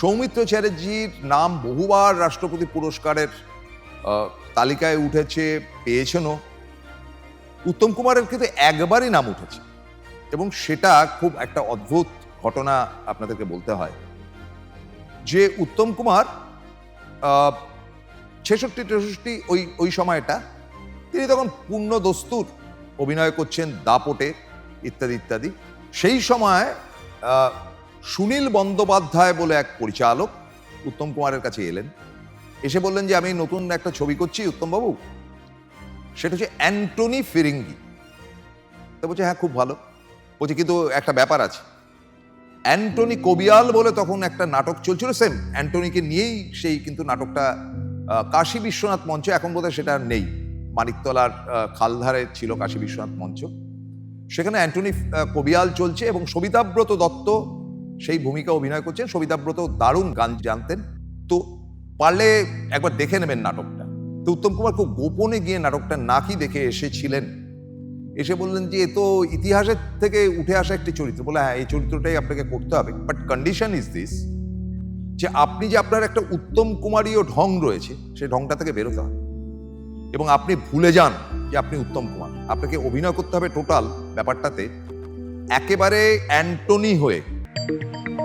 সৌমিত্র চ্যাটার্জির নাম বহুবার রাষ্ট্রপতি পুরস্কারের তালিকায় উঠেছে, পেয়েছেনও। উত্তম কুমারের কিন্তু একবারই নাম উঠেছে। এবং সেটা খুব একটা অদ্ভুত ঘটনা আপনাদেরকে বলতে হয়। যে উত্তম কুমার ছেষট্টি, তেষট্টি ওই ওই সময়টা তিনি তখন পূর্ণ দস্তুর, অভিনয় করছেন দাপটে, ইত্যাদি ইত্যাদি। সেই সময় সুনীল বন্দ্যোপাধ্যায় বলে এক পরিচালক উত্তম কুমারের কাছে এলেন। এসে বললেন যে, আমি নতুন একটা ছবি করছি, উত্তমবাবু। সেটা হচ্ছে অ্যান্টনি ফিরিঙ্গি। তো বলছে হ্যাঁ খুব ভালো। বলছে, কিন্তু একটা ব্যাপার আছে। অ্যান্টনি কবিয়াল বলে তখন একটা নাটক চলছিল, সেম, অ্যান্টনিকে নিয়েই সেই কিন্তু নাটকটা কাশী বিশ্বনাথ মঞ্চ, এখন বোধহয় সেটা নেই। মানিকতলার খালধারে ছিল কাশী বিশ্বনাথ মঞ্চ। সেখানে অ্যান্টনি কবিয়াল চলছে এবং সবিতাব্রত দত্ত সেই ভূমিকা অভিনয় করছেন সবিতাব্রত দারুণ গান জানতেন। তো পারলে একবার দেখে নেবেন নাটকটা। তো উত্তম কুমার খুব গোপনে গিয়ে নাটকটা নাকি দেখে এসেছিলেন। এসে বললেন যে, এ তো ইতিহাসের থেকে উঠে আসা একটি চরিত্র। বলে হ্যাঁ এই চরিত্রটাই আপনাকে করতে হবে। বাট কন্ডিশন ইজ দিস যে আপনি যে আপনার একটা উত্তম কুমারীয় ঢং রয়েছে, সেই ঢংটা থেকে বেরোতে হবে। এবং আপনি ভুলে যান যে আপনি উত্তম কুমার। আপনাকে অভিনয় করতে হবে টোটাল ব্যাপারটাতে একেবারে অ্যান্টনি হয়ে Música